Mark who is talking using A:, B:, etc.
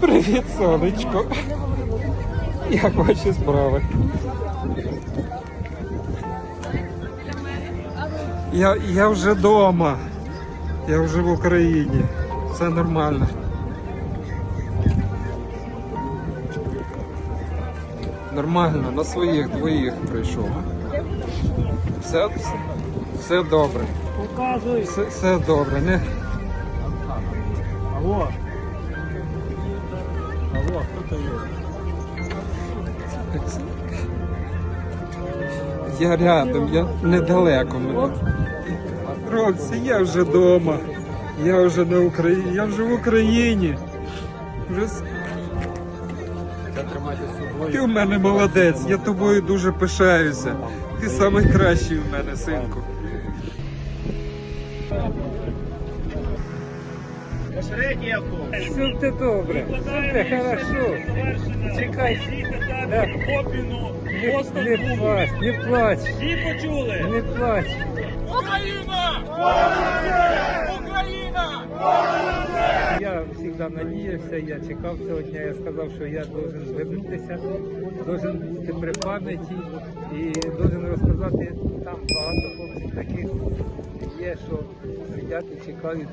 A: Привіт, сонечко. Як ваші справи? Я, я вже вдома. Я вже в Україні. Все нормально. Нормально, на своїх двоїх прийшов. Все, все, все добре.
B: Показуй.
A: Все, все добре. Не,
B: Алло. Алло, хто то є?
A: Я рядом, я недалеко мене. Хлопці, я вже вдома. Я вже на Україні. Я вже в Україні. Вже... Ти в мене молодець, я тобою дуже пишаюся. Ти найкращий в мене, синку. Все ти добре, все хорошо. Чекай. Да.
B: Копіну,
A: Не, не плач, не плач,
B: Всі почули?
A: не плач.
B: Україна! Україна!
A: Я завжди надіявся, я чекав цього дня, я сказав, що я должен звернутися, должен бути при пам'яті і должен розказати, там багато хлопців таких є, що сидять і чекають